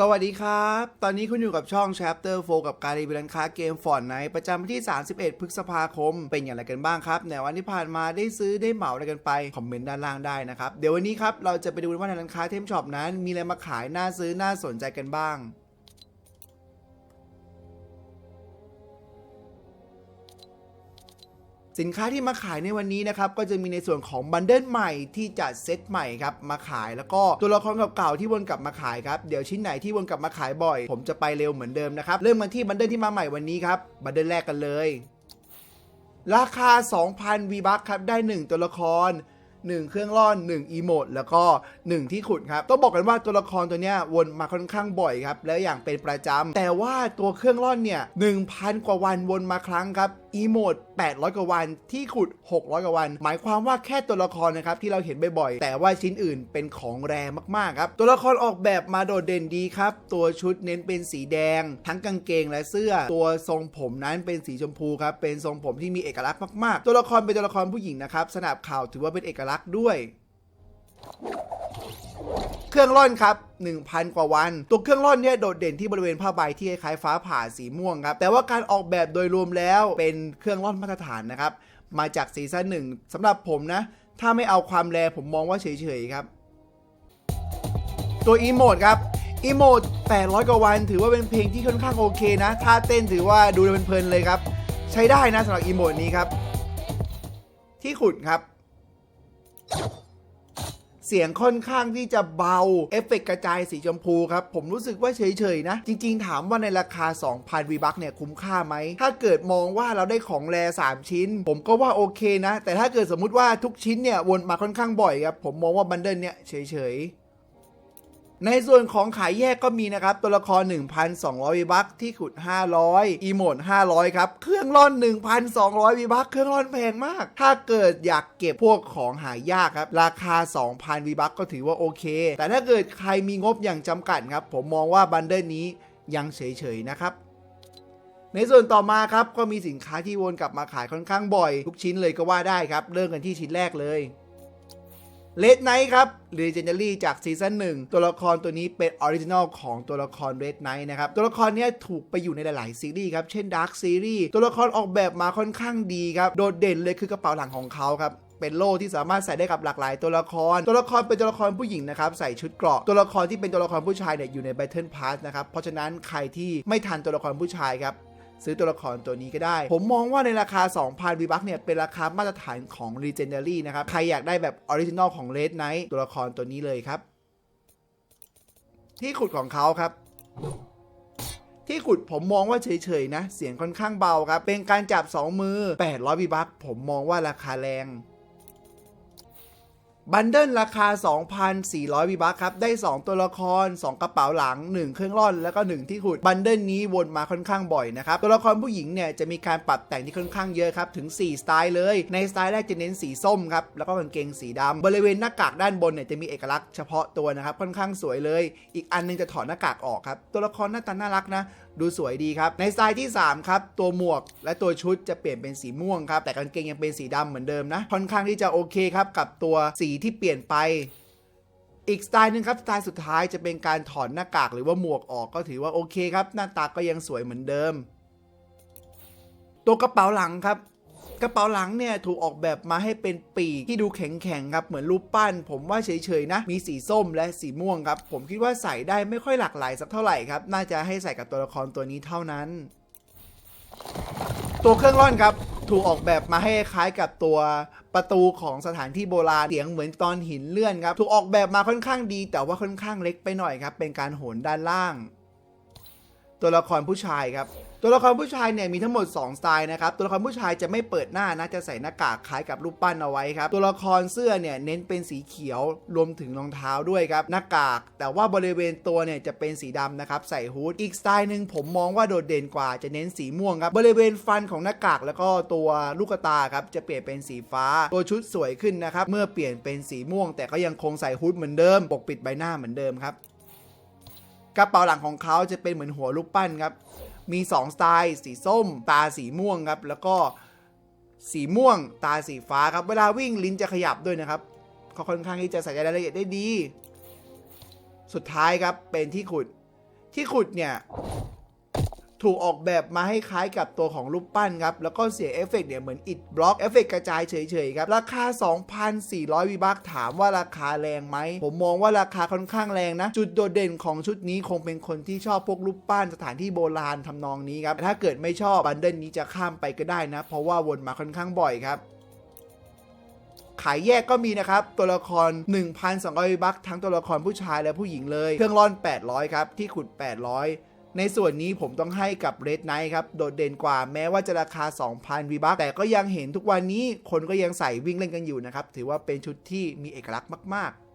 สวัสดีครับ ตอนนี้คุณอยู่กับช่อง Chapter 4 กับการรีวิวร้านค้าเกมฟอนไนประจำวันที่ 31 พฤษภาคม เป็นอย่างไรกันบ้างครับ ในวันที่ผ่านมาได้ซื้อได้เหมาอะไรกันไป คอมเมนต์ด้านล่างได้นะครับ เดี๋ยววันนี้ครับ เราจะไปดูว่าในร้านค้าเทมช็อปนั้น มีอะไรมาขายน่าซื้อน่าสนใจกันบ้าง สินค้าที่มาขายในวันนี้นะครับก็จะมีในส่วนของบันเดิลใหม่ที่จัดเซตใหม่ครับมาขายแล้วก็ตัวละครเก่าๆที่วนกลับมาขายครับเดี๋ยวชิ้นไหนที่วนกลับมาขายบ่อย ผมจะไปเร็วเหมือนเดิมนะครับเริ่มกันที่บันเดิลที่มาใหม่วันนี้ครับบันเดิลแรกกันเลย ราคา 2,000วีบัคครับได้ 1 ตัวละคร1 เครื่องร่อน 1 อีโมดแล้วก็ 1 ที่ขุดครับ ต้องบอกกันว่าตัวละครตัวเนี้ยวนมาค่อนข้างบ่อยครับ แล้วอย่างเป็นประจำ แต่ว่าตัวเครื่องร่อนเนี่ย1,000 กว่าวันวนมาครั้งครับอีโมด 800 กว่าวัน ที่ขุด 600 กว่าวัน หมายความว่าแค่ตัวละครนะครับที่เราเห็นบ่อยๆ แต่ว่าชิ้นอื่นเป็นของแรมากๆครับ ตัวละครออกแบบมาโดดเด่นดีครับ ตัวชุดเน้นเป็นสีแดง ทั้งกางเกงและเสื้อ ตัวทรงผมนั้นเป็นสีชมพูครับ เป็นทรงผมที่มีเอกลักษณ์มากๆ ตัวละครเป็นตัวละครผู้หญิงนะครับ สนับข่าวถือว่าเป็นเอกลักษณ์ด้วย เครื่องร่อนครับ 1,000 กว่าวัน ตัวเครื่องร่อนเนี่ยโดดเด่นที่บริเวณผ้าใบที่คล้ายฟ้าผ่าสีม่วงครับ แต่ว่าการออกแบบโดยรวมแล้วเป็นเครื่องร่อนมาตรฐานนะครับ มาจากซีซั่นหนึ่งสำหรับผมนะ ถ้าไม่เอาความแรผมมองว่าเฉยๆครับ ตัวอีโมดครับอีโมด800 กว่าวัน ถือว่าเป็นเพลงที่ค่อนข้างโอเคนะท่าเต้นถือว่าดูเพลินๆเลยครับ ใช้ได้นะสำหรับอีโมดนี้ครับ ที่ขุดครับ เสียงค่อนข้างที่จะเบา เอฟเฟกต์กระจายสีชมพูครับ ผมรู้สึกว่าเฉยๆนะ จริงๆ ถามว่าในราคา 2,000วีบัคเนี่ยคุ้มค่าไหม ถ้าเกิดมองว่าเราได้ของแร 3 ชิ้น ผมก็ว่าโอเคนะ แต่ถ้าเกิดสมมุติว่าทุกชิ้นเนี่ยวนมาค่อนข้างบ่อยครับ ผมมองว่าบันเดิลเนี่ยเฉยๆ ในส่วนของขายแยกก็มีนะครับ ตัวละคร 1,200วีบัคที่ขุด 500 อีโมด500 ครับ เครื่องร่อน 1,200วีบัคเครื่องร่อนแพงมาก ถ้าเกิดอยากเก็บพวกของหายากครับ ราคา 2,000วีบัคก็ถือว่าโอเค แต่ถ้าเกิดใครมีงบอย่างจำกัดครับ ผมมองว่าบันเดิลนี้ยังเฉยๆนะครับในส่วนต่อมาครับก็มีสินค้าที่วนกลับมาขายค่อนข้างบ่อย ทุกชิ้นเลยก็ว่าได้ครับ เริ่มกันที่ชิ้นแรกเลย เลดไนท์ครับ Legendary จากซีซั่นหนึ่งตัวละครตัวนี้เป็นออริจินอลของตัวละคร Red Knight นะครับ ตัวละครนี้ถูกไปอยู่ในหลาย ๆ ซีรีส์ครับ เช่น Dark Series ตัวละครออกแบบมาค่อนข้างดีครับ โดดเด่นเลยคือกระเป๋าหลังของเขาครับเป็นโล่ที่สามารถใส่ได้กับหลากหลายตัวละคร ตัวละครเป็นตัวละครผู้หญิงนะครับใส่ชุดเกราะ ตัวละครที่เป็นตัวละครผู้ชายเนี่ยอยู่ใน Battle Pass นะครับ เพราะฉะนั้นใครที่ไม่ทันตัวละครผู้ชายครับ ซื้อตัวละครตัวนี้ก็ได้ ผมมองว่าในราคา 2,000วีบัคเนี่ย เป็นราคามาตรฐานของ Legendary นะครับ ใครอยากได้แบบออริจินอลของ Red Knight ตัวละครตัวนี้เลยครับ ที่ขุดของเขาครับที่ขุดผมมองว่าเฉยๆนะ เสียงค่อนข้างเบาครับ เป็นการจับ 2 มือ 800วีบัคผมมองว่าราคาแรง บันเดิลราคา 2,400วีบัคครับ ได้ 2 ตัวละคร 2 กระเป๋าหลัง 1 เครื่องร่อน แล้วก็ 1 ที่ขุด บันเดิลนี้วนมาค่อนข้างบ่อยนะครับ ตัวละครผู้หญิงเนี่ยจะมีการปรับแต่งที่ค่อนข้างเยอะครับ ถึง 4 สไตล์เลย ในสไตล์แรกจะเน้นสีส้มครับ แล้วก็กางเกงสีดำบริเวณหน้ากากด้านบนเนี่ยจะมีเอกลักษณ์เฉพาะตัวนะครับ ค่อนข้างสวยเลย อีกอันนึงจะถอดหน้ากากออกครับ ตัวละครหน้าตาน่ารักนะ ดูสวยดีครับ ในสไตล์ที่ 3 ครับ ตัวหมวกและตัวชุดจะเปลี่ยนเป็นสีม่วงครับ แต่กางเกงยังเป็นสีดำเหมือนเดิมนะ ค่อนข้างที่จะโอเคครับ กับตัวสีที่เปลี่ยนไปอีกสไตล์หนึ่งครับสไตล์สุดท้ายจะเป็นการถอดหน้ากากหรือว่าหมวกออกก็ถือว่าโอเคครับ หน้าตาก็ยังสวยเหมือนเดิม ตัวกระเป๋าหลังครับ กระเป๋าหลังเนี่ยถูกออกแบบมาให้เป็นปีกที่ดูแข็งๆครับเหมือนรูปปั้น ผมว่าเฉยๆนะ มีสีส้มและสีม่วงครับผมคิดว่าใส่ได้ไม่ค่อยหลากหลายสักเท่าไหร่ครับน่าจะให้ใส่กับตัวละครตัวนี้เท่านั้น ตัวเครื่องร่อนครับถูกออกแบบมาให้คล้ายกับตัวประตูของสถานที่โบราณเสียงเหมือนตอนหินเลื่อนครับ ถูกออกแบบมาค่อนข้างดี แต่ว่าค่อนข้างเล็กไปหน่อยครับ เป็นการโหนด้านล่าง ตัวละครผู้ชายครับ ตัวละครผู้ชายเนี่ยมีทั้งหมด 2 สไตล์นะครับ ตัวละครผู้ชายจะไม่เปิดหน้านะ จะใส่หน้ากากคล้ายกับรูปปั้นเอาไว้ครับ ตัวละครเสื้อเนี่ยเน้นเป็นสีเขียวรวมถึงรองเท้าด้วยครับ หน้ากาก แต่ว่าบริเวณตัวเนี่ยจะเป็นสีดำนะครับ ใส่ฮูด อีกสไตล์หนึ่งผมมองว่าโดดเด่นกว่าจะเน้นสีม่วงครับ บริเวณฟันของหน้ากากแล้วก็ตัวลูกตาครับจะเปลี่ยนเป็นสีฟ้า ตัวชุดสวยขึ้นนะครับ เมื่อเปลี่ยนเป็นสีม่วง แต่ก็ยังคงใส่ฮูดเหมือนเดิม ปกปิดใบหน้าเหมือนเดิมครับ กระเป๋าหลังของเขาจะเป็นเหมือนหัวลูกปั้นครับ มี2สไตล์สีส้ม ตาสีม่วงครับแล้วก็สีม่วง ตาสีฟ้าครับเวลาวิ่งลิ้นจะขยับด้วยนะครับเขาค่อนข้างที่จะใส่ใจรายละเอียดได้ดี สุดท้ายครับเป็นที่ขุดที่ขุดเนี่ย ถูกออกแบบมาให้คล้ายกับตัวของรูปปั้นครับ แล้วก็เสียเอฟเฟกต์เนี่ยเหมือนอิดบล็อกเอฟเฟกต์กระจายเฉยๆครับ ราคา 2,400 วีบักถามว่าราคาแรงไหม ผมมองว่าราคาค่อนข้างแรงนะ จุดโดดเด่นของชุดนี้คงเป็นคนที่ชอบพวกรูปปั้นสถานที่โบราณทำนองนี้ครับแต่ถ้าเกิดไม่ชอบบันเดิลนี้จะข้ามไปก็ได้นะ เพราะว่าวนมาค่อนข้างบ่อยครับขายแยกก็มีนะครับ ตัวละคร 1,200 บัคทั้งตัวละครผู้ชายและผู้หญิงเลย เครื่องร่อน 800 ครับ ที่ขุด 800 ในส่วนนี้ผมต้องให้กับ Red Knight ครับ โดดเด่นกว่าแม้ว่าจะราคา 2,000วีบัคแต่ก็ยังเห็นทุกวันนี้คนก็ยังใส่วิ่งเล่นกันอยู่นะครับ ถือว่าเป็นชุดที่มีเอกลักษณ์มาก ๆ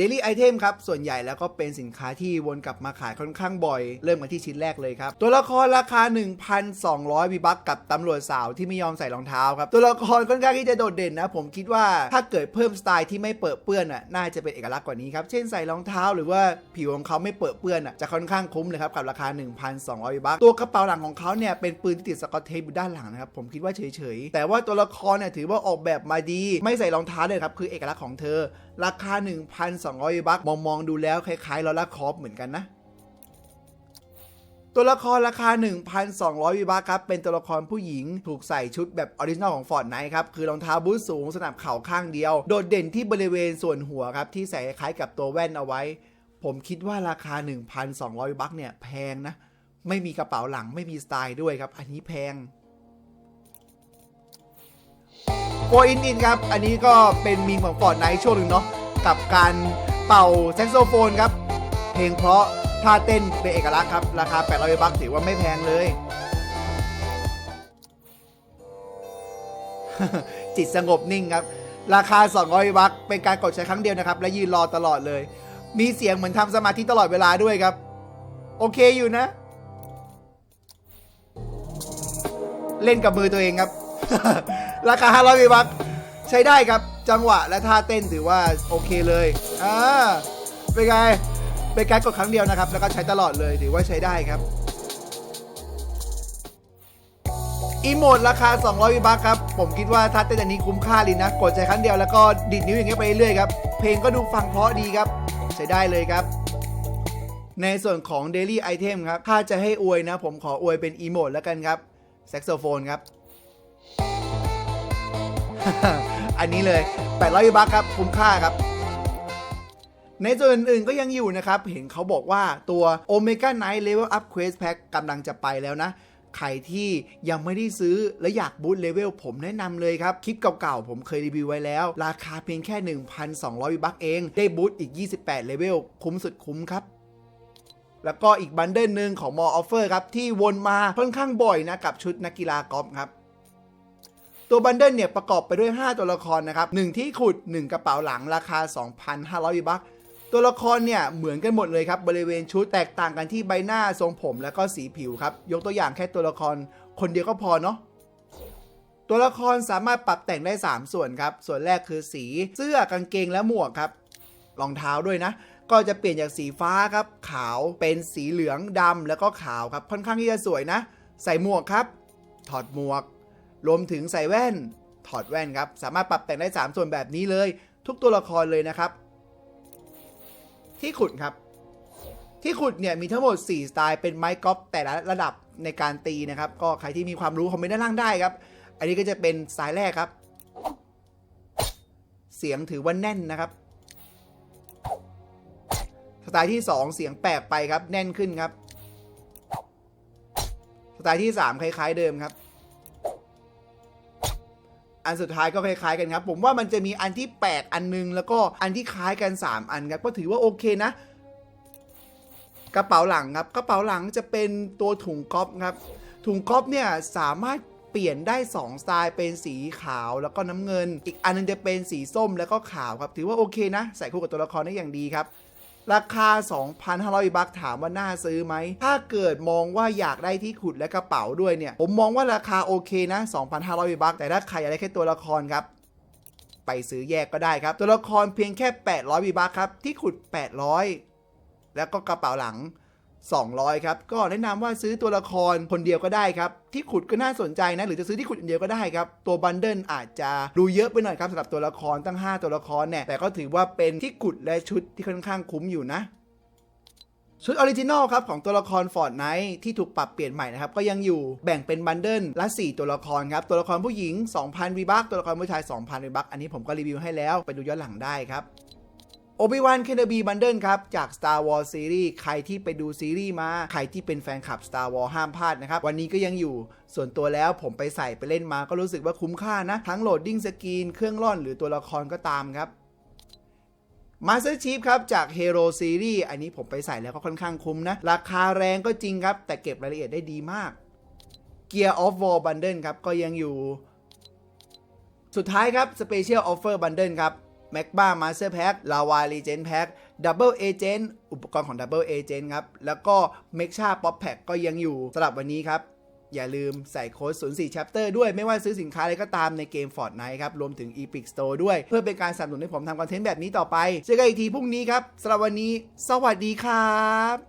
Daily Item ครับ ส่วนใหญ่แล้วก็เป็นสินค้าที่วนกลับมาขายค่อนข้างบ่อย เริ่มกันที่ชิ้นแรกเลยครับ ตัวละครราคา 1,200วีบัคกับตำรวจสาวที่ไม่ยอมใส่รองเท้าครับ ตัวละครค่อนข้างที่จะโดดเด่นนะ ผมคิดว่าถ้าเกิดเพิ่มสไตล์ที่ไม่เปิดเปื้อนอะน่าจะเป็นเอกลักษณ์กว่านี้ครับ เช่นใส่รองเท้าหรือว่าผิวของเขาไม่เปิดเปื้อนอะจะค่อนข้างคุ้มเลยครับกับราคา 1,200วีบัคตัวกระเป๋าหลังของเขาเนี่ยเป็นปืนที่ติดสกอตเทปอยู่ด้านหลังนะครับผมคิดว่าเฉยๆแต่ว่าตัวละครเนี่ยถือว่าออกแบบมาดี ไม่ใส่รองเท้าเลยครับคือเอกลักษณ์ของเธอ ราคา 1,200วีบัคมองมองๆดูแล้วคล้ายๆลอร่าคอฟเหมือนกันนะ ตัวละครราคา 1,200วีบาครับ เป็นตัวละครผู้หญิงถูกใส่ชุดแบบออริจินอลของฟอร์ดไนท์ครับ คือรองเท้าบูทสูงสนับเข่าข้างเดียว โดดเด่นที่บริเวณส่วนหัวครับ ที่ใส่คล้ายกับตัวแว่นเอาไว้ ผมคิดว่าราคา 1,200วีบาทเนี่ยแพงนะ ไม่มีกระเป๋าหลังไม่มีสไตล์ด้วยครับ อันนี้แพงโกอินอินครับ อันนี้ก็เป็นมีมของฟอร์ดไนท์ช่วงหนึ่งเนาะ กับการเป่าแซกโซโฟนครับ เพลงเพราะท่าเต้นเป็นเอกลักษณ์ครับ ราคา 800 บัคถือว่าไม่แพงเลย จิตสงบนิ่งครับ ราคา 200 บัคเป็นการกดใช้ครั้งเดียวนะครับ และยืนรอตลอดเลย มีเสียงเหมือนทำสมาธิตลอดเวลาด้วยครับ โอเคอยู่นะ เล่นกับมือตัวเองครับ ราคา 500 บัคใช้ได้ครับ จังหวะและท่าเต้นถือว่าโอเคเลยอ่าเป็นไงเป็นการกดครั้งเดียวนะครับ แล้วก็ใช้ตลอดเลยถือว่าใช้ได้ครับอีโมดราคา 200วิบัคครับ ผมคิดว่าท่าเต้นอันนี้คุ้มค่าเลยนะ กดใช้ครั้งเดียวแล้วก็ดิดนิ้วอย่างเงี้ยไปเรื่อยครับ เพลงก็ดูฟังเพราะดีครับ ใช้ได้เลยครับ ในส่วนของ Daily Item ครับ ถ้าจะให้อวยนะ ผมขออวยเป็นอีโมดแล้วกันครับ แซกโซโฟนครับ อันนี้เลย800บัคครับคุ้มค่าครับ ในส่วนอื่นๆก็ยังอยู่นะครับ เห็นเขาบอกว่าตัว Omega Knight Level Up Quest Pack กำลังจะไปแล้วนะใครที่ยังไม่ได้ซื้อและอยากบูตเลเวลผมแนะนำเลยครับ คลิปเก่าๆ ผมเคยรีวิวไว้แล้ว ราคาเพียงแค่ 1,200บัคเอง ได้บูตอีก 28 เลเวล คุ้มสุดคุ้มครับ แล้วก็อีกบันเดิลหนึ่งของ More Offer ครับ ที่วนมาค่อนข้างบ่อยนะ กับชุดนักกีฬากอล์ฟครับ ตัวบันเดิลเนี่ยประกอบไปด้วย 5 ตัวละครนะครับ1ที่ขุด 1 กระเป๋าหลังราคา 2,500บัคตัวละครเนี่ยเหมือนกันหมดเลยครับบริเวณชุดแตกต่างกันที่ใบหน้าทรงผมแล้วก็สีผิวครับยกตัวอย่างแค่ตัวละครคนเดียวก็พอเนาะตัวละครสามารถปรับแต่งได้ 3 ส่วนครับ ส่วนแรกคือสีเสื้อกางเกงและหมวกครับรองเท้าด้วยนะ ก็จะเปลี่ยนจากสีฟ้าครับ ขาวเป็นสีเหลืองดำแล้วก็ขาวครับ ค่อนข้างที่จะสวยนะ ใส่หมวกครับ ถอดหมวก รวมถึงใส่แว่น ถอดแว่นครับ สามารถปรับแต่งได้ 3 ส่วนแบบนี้เลย ทุกตัวละครเลยนะครับ ที่ขุดครับ ที่ขุดเนี่ยมีทั้งหมด 4 สไตล์เป็นไม้กอล์ฟแต่ละระดับในการตีนะครับ ก็ใครที่มีความรู้คอมเมนต์ด้านล่างได้ครับ อันนี้ก็จะเป็นสไตล์แรกครับ เสียงถือว่าแน่นนะครับสไตล์ที่ 2 เสียงแปลกไปครับ แน่นขึ้นครับ สไตล์ที่ 3 คล้าย ๆ เดิมครับ อันสุดท้ายก็คล้ายๆกันครับ ผมว่ามันจะมีอันที่แปลกอันนึง แล้วก็อันที่คล้ายกัน 3 อันครับก็ถือว่าโอเคนะ กระเป๋าหลังครับ กระเป๋าหลังจะเป็นตัวถุงก๊อฟครับ ถุงก๊อฟเนี่ยสามารถเปลี่ยนได้ 2 สไตล์เป็นสีขาวแล้วก็น้ำเงิน อีกอันนึงจะเป็นสีส้มแล้วก็ขาวครับ ถือว่าโอเคนะ ใส่คู่กับตัวละครได้อย่างดีครับ ราคา 2,500 บัคถามว่าน่าซื้อไหม ถ้าเกิดมองว่าอยากได้ที่ขุดและกระเป๋าด้วยเนี่ย ผมมองว่าราคาโอเคนะ 2,500 บัคแต่ถ้าใครอยากได้แค่ตัวละครครับไปซื้อแยกก็ได้ครับ ตัวละครเพียงแค่ 800วีบัคครับ ที่ขุด 800 แล้วก็กระเป๋าหลัง 200 ครับ ก็แนะนำว่าซื้อตัวละครคนเดียวก็ได้ครับ ที่ขุดก็น่าสนใจนะ หรือจะซื้อที่ขุดอย่างเดียวก็ได้ครับ ตัวบันเดิลอาจจะดูเยอะไปหน่อยครับสำหรับตัวละครตั้ง 5 ตัวละครเนี่ย แต่ก็ถือว่าเป็นที่ขุดและชุดที่ค่อนข้างคุ้มอยู่นะชุดออริจินอลครับของตัวละครฟอร์ดไนท์ที่ถูกปรับเปลี่ยนใหม่นะครับ ก็ยังอยู่แบ่งเป็นบันเดิลละ 4 ตัวละครครับ ตัวละครผู้หญิง 2,000วีบัคตัวละครผู้ชาย 2,000วีบัคอันนี้ผมก็รีวิวให้แล้วไปดูย้อนหลังได้ครับ โอบิวันเคนเนบีบันเดิลครับ จาก Star Wars Series ใครที่ไปดูซีรีส์มา ใครที่เป็นแฟนคลับ Star Wars ห้ามพลาดนะครับ วันนี้ก็ยังอยู่ส่วนตัวแล้วผมไปใส่ไปเล่นมาก็รู้สึกว่าคุ้มค่านะ ทั้งโหลดดิ้งสกรีนเครื่องร่อนหรือตัวละครก็ตามครับ Master Chief ครับจาก Hero Series อันนี้ผมไปใส่แล้วก็ค่อนข้างคุ้มนะ ราคาแรงก็จริงครับ แต่เก็บรายละเอียดได้ดีมาก Gear of War Bundle ครับ ก็ยังอยู่ สุดท้ายครับ Special Offer Bundle ครับ แม็กบ้ามาสเตอร์แพ็กลาวารีเจนแพ็ก,ดับเบิลเอุปกรณ์ของดับเบิลเอเจนครับ แล้วก็เมกชาป๊อปแพ็คก็ยังอยู่สำหรับวันนี้ครับ อย่าลืมใส่โค้ด 04 Chapter ด้วยไม่ว่าซื้อสินค้าอะไรก็ตามในเกม Fortnite ครับ รวมถึง Epic Store ด้วย เพื่อเป็นการสนับสนุนให้ผมทำคอนเทนต์แบบนี้ต่อไป เจอกันอีกทีพรุ่งนี้ครับสำหรับวันนี้ สวัสดีครับ